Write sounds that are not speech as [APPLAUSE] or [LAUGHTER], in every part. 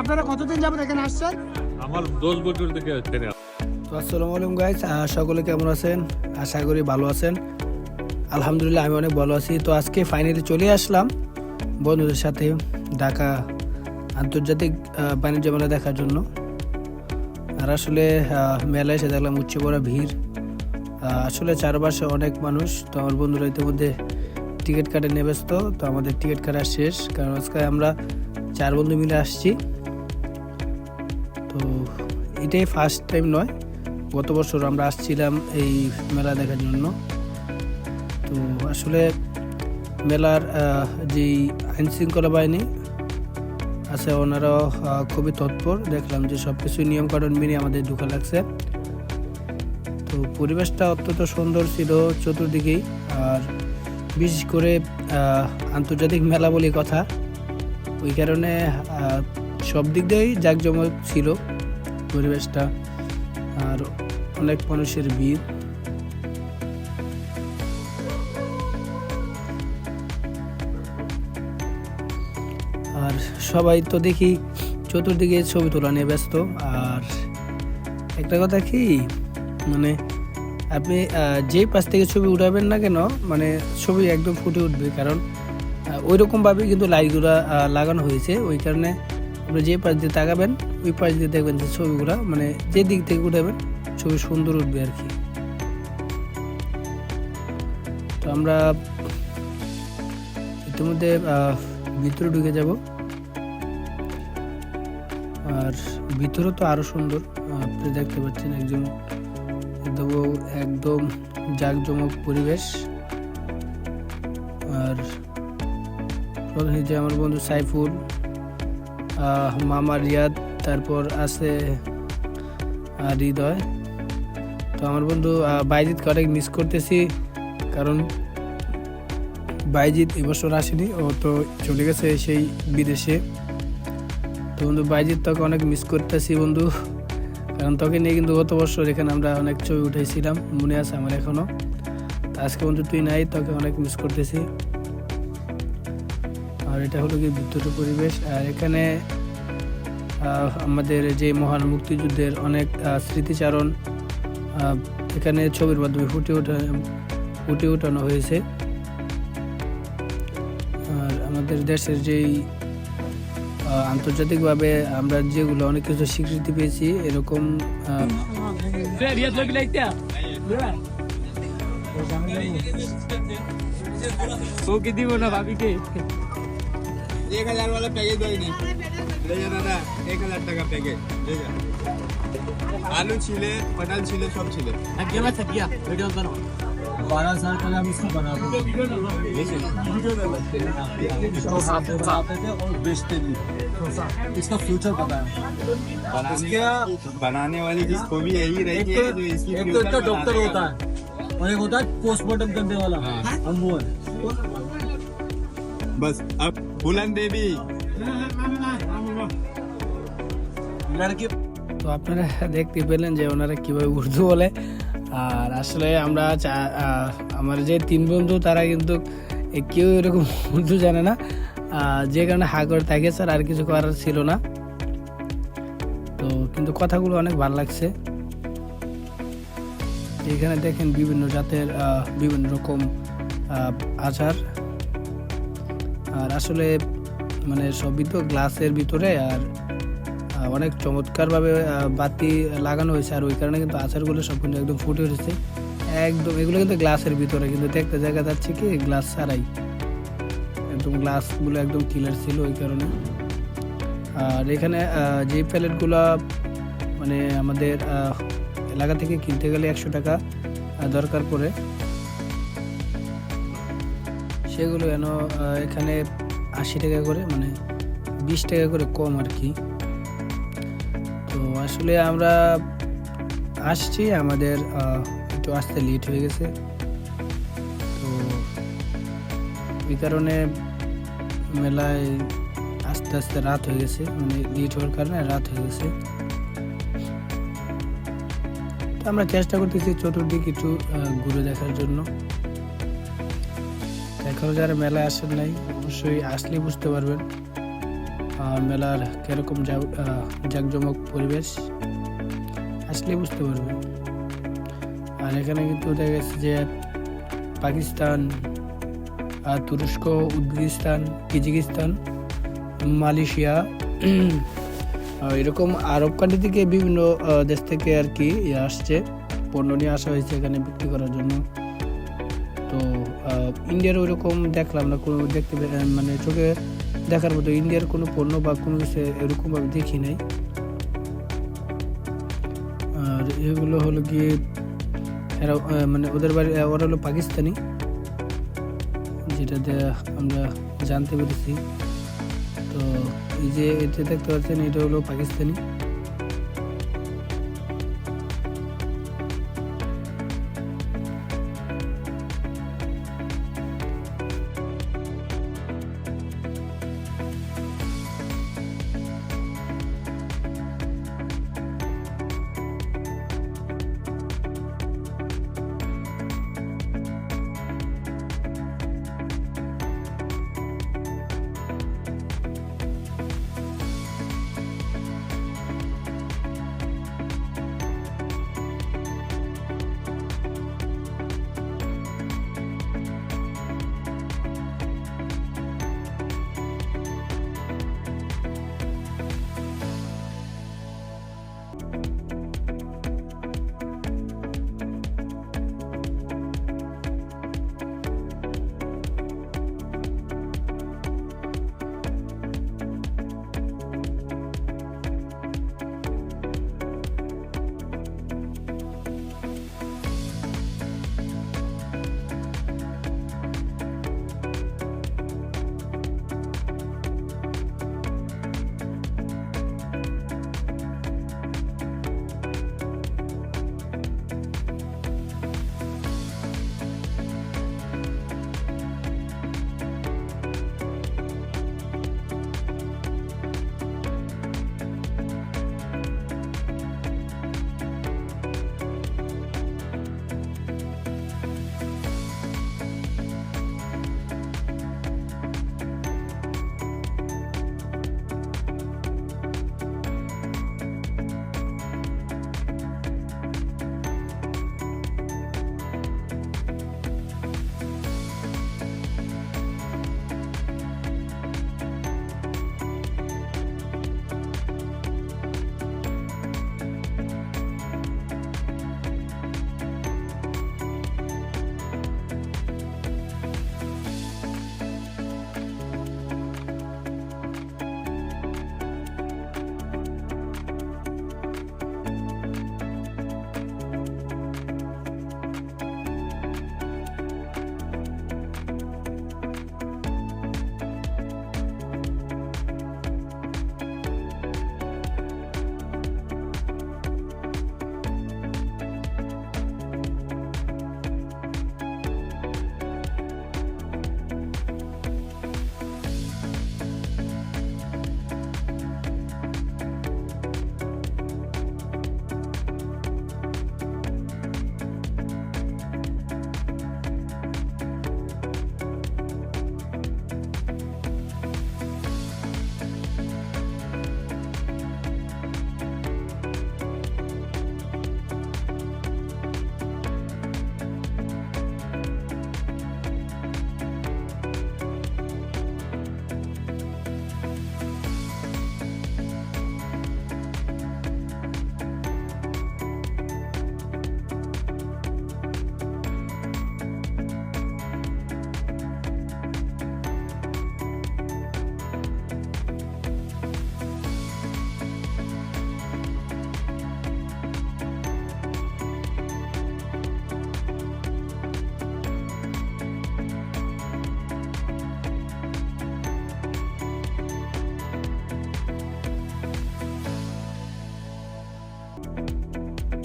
আপনারা কতদিন যাবেন এখানে আসছেন? আমার দশ বছর থেকে ট্রেনে আসসালামু আলাইকুম গাইস সকলে কেমন আছেন? আশা করি ভালো আছেন। আলহামদুলিল্লাহ আমি অনেক ভালো আছি। তো আজকে ফাইনালি চলে আসলাম বন্ধুদের সাথে ঢাকা আন্তর্জাতিক বাণিজ্য মেলা দেখার জন্য। আর আসলে মেলায় এসে দেখলাম উচ্চ বড় ভিড় আসলে চারপাশে অনেক মানুষ। তো আমার বন্ধুরা ইতিমধ্যে টিকিট কাটে নিয়ে ব্যস্ত, তো আমাদের টিকিট কাটা শেষ। কারণ আজকে আমরা চার বন্ধু মিলে আসছি। তো এটাই ফার্স্ট টাইম নয়, গত বছর আমরা আসছিলাম এই মেলা দেখার জন্য। তো আসলে মেলার যেই আইন শৃঙ্খলা বাহিনী আছে, ওনারাও খুবই তৎপর। দেখলাম যে সব কিছু নিয়মকানুন মেনে আমাদের ঢুকা লাগছে। তো পরিবেশটা অত্যন্ত সুন্দর ছিল চতুর্দিকেই। আর বিশেষ করে আন্তর্জাতিক মেলা বলে কথা, ওই কারণে সব দিক দিয়েই জাঁকজমক ছিল পরিবেশটা, আর অনেক মানুষের ভিড়। আর সবাই তো দেখি চতুর্দিকে ছবি তোলা নিয়ে ব্যস্ত, আর একটা কথা কি মানে আপনি যেই পাশ থেকে ছবি উঠাবেন না কেন মানে ছবি একদম ফুটে উঠবে। কারণ ওই রকমভাবে কিন্তু লাইটগুলো লাগানো হয়েছে। ওই কারণে আপনি যে পাশ দিয়ে তাকাবেন, ওই পাশ দিয়ে দেখবেন যে ছবিগুলো মানে যে দিক থেকে উঠাবেন, ছবি সুন্দর উঠবে আর কি। তো আমরা ইতিমধ্যে ভিতরে ঢুকে যাব। আর ভিতরে তো আরও সুন্দর আপনি দেখতে পাচ্ছেন একজন একদম একদম জাঁকজমক পরিবেশ। আর আমার বন্ধু সাইফুল মামা রিয়াদ তারপর আছে হৃদয়। তো আমার বন্ধু আহ, বাইজিৎকে অনেক মিস করতেছি কারণ বাইজিৎ এবছর আসেনি ও তো চলে গেছে সেই বিদেশে। তো বন্ধু বাইজিৎ তোকে অনেক মিস করতেছি বন্ধু। কারণ তোকে নিয়ে কিন্তু গত বছর এখানে আমরা অনেক ছবি উঠেছিলাম মনে আছে আমার এখনও। তো আজকে বন্ধু তুই নাই, তোকে অনেক মিস করতেছি। আর এটা হলো কি ভিতরের পরিবেশ। আর এখানে আমাদের যে মহান মুক্তিযুদ্ধের অনেক স্মৃতিচারণ এখানে ছবির মাধ্যমে ফুটে ওঠা, ফুটে ওঠানো হয়েছে। আর আমাদের দেশের যেই আন্তর্জাতিকভাবে আমরা যেগুলো অনেক কিছু স্বীকৃতি পেয়েছি এরকম আহ, ওকে দিব না ভাবিকে एक हजार वाला पैकेज दो नहीं ले जा दादा एक हजार টাকা প্যাকেজ ले जा आलू छिले पटल छिले सब छिले আগে বাচ্চা দিয়া ভিডিও করো बारह साल पहले हम इसको बना और बेचते भी इसका फ्यूचर पता है बनाने बनाने वाली जिस को भी यही रहेगी एक तो जो इसकी एक तो future इसका बनाने डॉक्टर का। होता है और एक होता है पोस्टमार्टम करने वाला हम वो है बस अब बुलंद देवी লড়কি তো আপনারা দেখতে পেলেন যে ওনারা কিভাবে উর্দু বলে আর আসলে আমরা আমার যে তিন বন্ধু, তারা কিন্তু কেউ এরকম উর্দু জানে না। যে কারণে হা করে থাকে, স্যার, আর কিছু করার ছিল না। তো কিন্তু কথাগুলো অনেক ভালো লাগছে। এখানে দেখেন বিভিন্ন জাতের বিভিন্ন রকম আচার। আর আসলে মানে সবই তো গ্লাসের ভিতরে, আর অনেক চমৎকারভাবে বাতি লাগানো হয়েছে আর ওই কারণে কিন্তু আচারগুলো সব কিন্তু একদম ফুটে উঠেছে। একদম, এগুলো কিন্তু গ্লাসের ভিতরে, কিন্তু দেখতে দেখা যাচ্ছে কি, গ্লাস ছাড়াই। একদম গ্লাসগুলো একদম ক্লিয়ার ছিল ওই কারণে। আর এখানে যে প্যালেটগুলো মানে আমাদের এলাকা থেকে কিনতে গেলে একশো টাকা দরকার পড়ে। সেগুলো যেন এখানে আশি টাকা করে মানে বিশ টাকা করে কম আর কি। তো আসলে আমরা আসছি, আমাদের একটু আসতে লেট হয়ে গেছে। তো এই কারণে মেলায় আস্তে আস্তে রাত হয়ে গেছে মানে লেট হওয়ার কারণে রাত হয়ে গেছে। তো আমরা চেষ্টা করতেছি চতুর্দিকে একটু ঘুরে দেখার জন্য। এখনও যারা মেলায় আসেন নাই, অবশ্যই আসলে বুঝতে পারবেন। মেলার কীরকম জাঁকজমক পরিবেশ, আসলে বুঝতে পারবেন। আর এখানে কিন্তু দেখা গেছে যে পাকিস্তান আর তুরস্ক, উজবেকিস্তান কিজিকিস্তান মালয়েশিয়া [CLEARS THROAT] এরকম আরব কান্ট্রি থেকে বিভিন্ন দেশ থেকে আর কি আসছে। পণ্য নিয়ে আসা হয়েছে এখানে বিক্রি করার জন্য। তো ইন্ডিয়ার ওইরকম দেখলাম না, কোনো দেখতে মানে চোখে দেখার মতো ইন্ডিয়ার কোনো পণ্য বা কোনো কিছু এরকমভাবে দেখি নাই। আর এগুলো হলো গিয়ে এরা মানে ওদের বাড়ি ওরা হলো পাকিস্তানি, যেটাতে আমরা জানতে পেরেছি। তো এই যে এটা দেখতে পাচ্ছেন, এটা হলো পাকিস্তানি।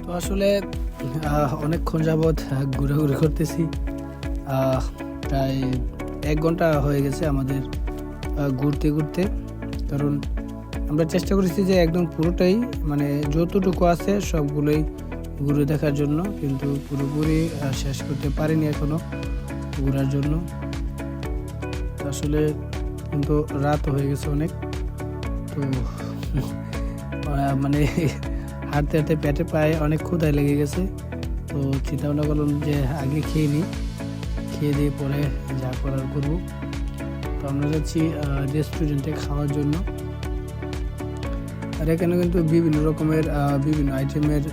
তো আসলে অনেকক্ষণ যাবৎ ঘোরাঘুরি করতেছি। প্রায় এক ঘণ্টা হয়ে গেছে আমাদের ঘুরতে ঘুরতে। কারণ আমরা চেষ্টা করেছি যে একদম পুরোটাই মানে যতটুকু আছে সবগুলোই ঘুরে দেখার জন্য। কিন্তু পুরোপুরি শেষ করতে পারিনি এখনও ঘোরার জন্য। আসলে কিন্তু রাত হয়ে গেছে অনেক। তো মানে হাঁটতে হাঁটতে পেটে পায়ে অনেক ক্ষুদায় লেগে গেছে। তো চিন্তা ভাবনা করলাম যে আগে খেয়ে নিই। খেয়ে দিয়ে পরে যা করার করব। তো আমরা যাচ্ছি রেস্টুরেন্টে খাওয়ার জন্য। আর এখানে কিন্তু বিভিন্ন রকমের বিভিন্ন আইটেমের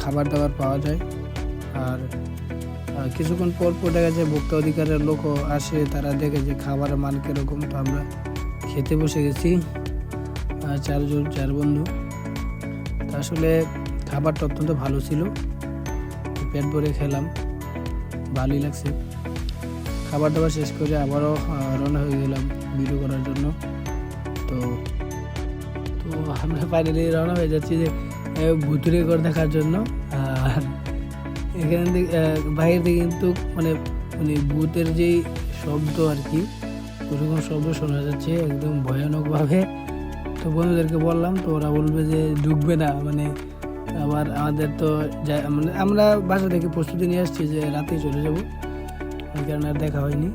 খাবার দাবার পাওয়া যায়। আর কিছুক্ষণ পর পর দেখা যায় ভোক্তা অধিকারের লোকও আসে, তারা দেখে যে খাবারের মান কীরকম। তো আমরা খেতে বসে গেছি। চারজন, চার বন্ধু। আসলে খাবারটা অত্যন্ত ভালো ছিল। পেট ভরে খেলাম, ভালোই লাগছে। খাবার দাবার শেষ করে আবারও রওনা হয়ে গেলাম ভিডিও করার জন্য। তো তো আমরা ফাইনালি রওনা হয়ে যাচ্ছি যে ভুতুরে ঘর দেখার জন্য। আর এখান থেকে বাইরে থেকে কিন্তু মানে মানে ভূতের যেই শব্দ আর কি, ওরকম শব্দ শোনা যাচ্ছে একদম ভয়ানকভাবে। তো বন্ধুদেরকে বললাম, তো ওরা বলবে যে ঢুকবে না মানে আবার আমাদের তো মানে আমরা বাসা থেকে প্রস্তুতি নিয়ে আসছি যে রাতেই চলে যাব। ওই কারণে আর দেখা হয়নি।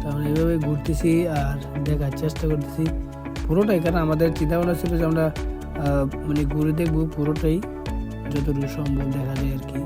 তো আমরা এইভাবে ঘুরতেছি আর দেখার চেষ্টা করতেছি। পুরোটাই, কারণ আমাদের চিন্তা ভাবনা ছিল যে আমরা মানে ঘুরে দেখব পুরোটাই, যতটুকু সম্ভব দেখা যায় আর কি।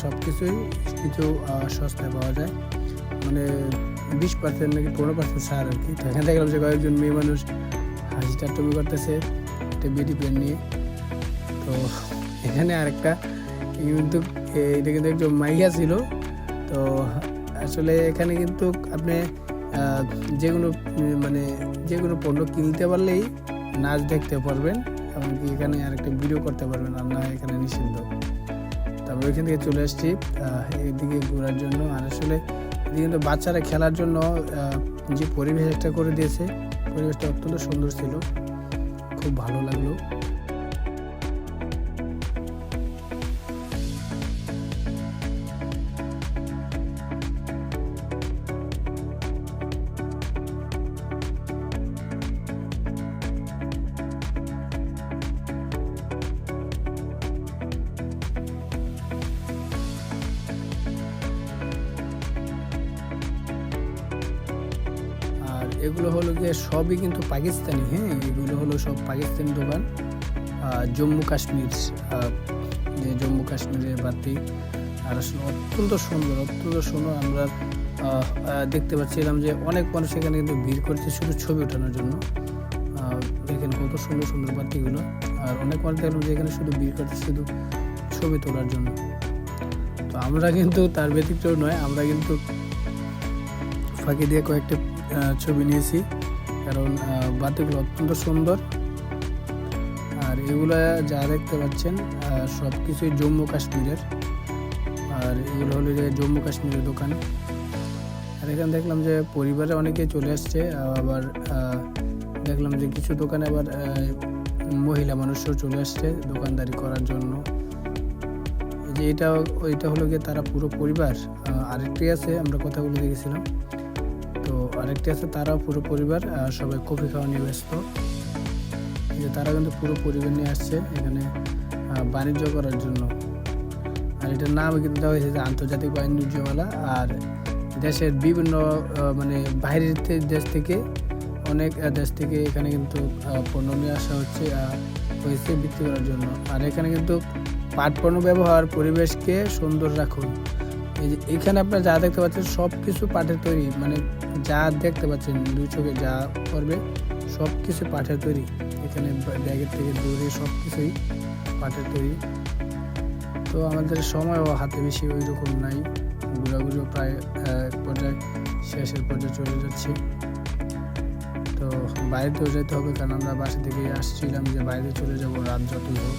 সব কিছুই কিছু সস্তায় পাওয়া যায়। মানে বিশ পার্সেন্ট নাকি পনেরো পার্সেন্ট সার আর কি। এখানে দেখলাম যে কয়েকজন মেয়ে মানুষ হাসি টাট্টমি করতেছে একটা বিউটি পেন নিয়ে। তো এখানে আরেকটা কিন্তু এটা কিন্তু একজন মাইয়া ছিল। তো আসলে এখানে কিন্তু আপনি যে কোনো মানে যে কোনো পণ্য কিনতে পারলেই নাচ দেখতে পারবেন। এমনকি এখানে আরেকটা ভিডিও করতে পারবেন, আর না এখানে নিষিদ্ধ। তারপর ওইখান থেকে চলে আসছি এদিকে ঘোরার জন্য। আর আসলে এদিকে কিন্তু বাচ্চারা খেলার জন্য যে পরিবেশ একটা করে দিয়েছে, পরিবেশটা অত্যন্ত সুন্দর ছিল। খুব ভালো লাগল। এগুলো হলো গিয়ে সবই কিন্তু পাকিস্তানি হ্যাঁ? এগুলো হলো সব পাকিস্তানি দোকান। জম্মু কাশ্মীর যে জম্মু কাশ্মীরের বাতি। আর অত্যন্ত সুন্দর অত্যন্ত সুন্দর আমরা দেখতে পাচ্ছিলাম যে অনেক মানুষ এখানে কিন্তু ভিড় করছে শুধু ছবি ওঠানোর জন্য। দেখেন কত সুন্দর সুন্দর বাতিগুলো। আর অনেক মানুষ দেখলাম যে এখানে শুধু ভিড় করছে শুধু ছবি তোলার জন্য। তো আমরা কিন্তু তার ব্যতিক্রম নয়, আমরা কিন্তু ফাঁকি দিয়ে কয়েকটা ছবি নিয়েছি। কারণ বাতিগুলো অত্যন্ত সুন্দর। আর এগুলা যা দেখতে পাচ্ছেন সব কিছুই জম্মু কাশ্মীরের। আর এগুলো হলো যে জম্মু কাশ্মীরের দোকান। আর এখানে দেখলাম যে পরিবারে অনেকে চলে আসছে আবার দেখলাম যে কিছু দোকানে আবার মহিলা মানুষও চলে আসছে দোকানদারি করার জন্য। যে এটা, ওইটা হলো গিয়ে তারা পুরো পরিবার। আরেকটি আছে, আমরা কথা বলে দেখেছিলাম। আরেকটি আছে, তারাও পুরো পরিবার সবাই কফি খাওয়া নিয়ে ব্যস্ত। যে তারা কিন্তু পুরো পরিবার নিয়ে আসছে এখানে বাণিজ্য করার জন্য। আর এটার নাম কিন্তু দেওয়া হয়েছে যে আন্তর্জাতিক বাণিজ্য মেলা আর দেশের বিভিন্ন মানে বাইরের দেশ থেকে, অনেক দেশ থেকে এখানে কিন্তু পণ্য নিয়ে আসা হচ্ছে হয়েছে বিক্রি করার জন্য। আর এখানে কিন্তু পাট পণ্য ব্যবহার পরিবেশকে সুন্দর রাখুন। এই যে এখানে আপনারা যা দেখতে পাচ্ছেন সব কিছু পাটের তৈরি। মানে যা দেখতে পাচ্ছেন, দুই চোখে যা করবে সব কিছু পাটের তৈরি। এখানে ব্যাগের থেকে দূরে সব কিছুই পাটের তৈরি। তো আমাদের সময়ও হাতে বেশি ওই রকম নাই। ঘোরাঘুরিও প্রায় এক পর্যায়ে শেষের পর্যায়ে চলে যাচ্ছে। তো বাইরে বাইরেতেও যেতে হবে, কারণ আমরা বাসা থেকে আসছিলাম যে বাইরে চলে যাব, রাত যতই হোক।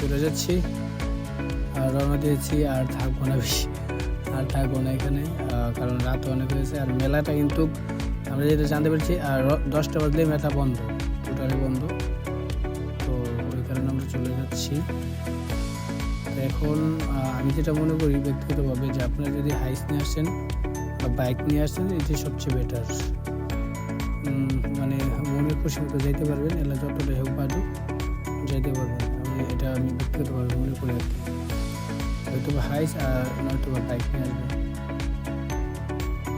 চলে যাচ্ছি। আর রওনা দিয়েছি আর থাকব না বেশি। আর থাকব না এখানে কারণ রাত অনেক হয়েছে। আর মেলাটা কিন্তু আমরা যেটা জানতে পেরেছি আর দশটা বাজলেই মেলা বন্ধ, টোটালি বন্ধ। তো ওই কারণে আমরা চলে যাচ্ছি। এখন আমি যেটা মনে করি ব্যক্তিগতভাবে যে আপনারা যদি হাইস নিয়ে আসেন বা বাইক নিয়ে আসেন, এটি সবচেয়ে বেটার। মানে মনের খুশি মতো যাইতে পারবেন, এলা যতটাই হোক বাজুক যাইতে পারবেন। এটা আমি ব্যক্তিগতভাবে মনে করি আর কি। হয়তো বা হাইস আর নয়তো বা বাইক নিয়ে আসবে।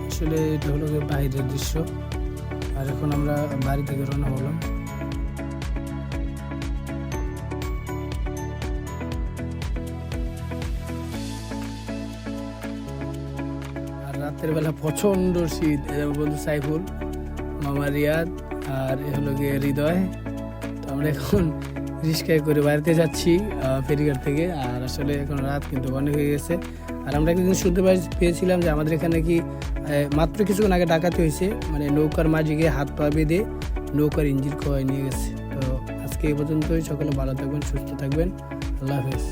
আসলে এটা হলো বাহিরের দৃশ্য। আর এখন আমরা বাড়ি থেকে রওনা হলাম। রাতের বেলা প্রচণ্ড শীত বন্ধু সাইফুল, মামা রিয়াদ, আর এ হলো গিয়ে হৃদয়। তো আমরা এখন রিক্সায় করে বাড়িতে যাচ্ছি ফেরিঘাট থেকে। আর আসলে এখন রাত কিন্তু অনেক হয়ে গেছে। আর আমরা একদিন শুনতে পেয়েছিলাম যে আমাদের এখানে কি মাত্র কিছুক্ষণ আগে ডাকাতি হয়েছে। মানে নৌকার মাঝে গিয়ে হাত পা বেঁধে নৌকার ইঞ্জিন খোয়াই নিয়ে গেছে। তো আজকে এই পর্যন্তই। সকলে ভালো থাকবেন, সুস্থ থাকবেন। আল্লাহ হাফেজ।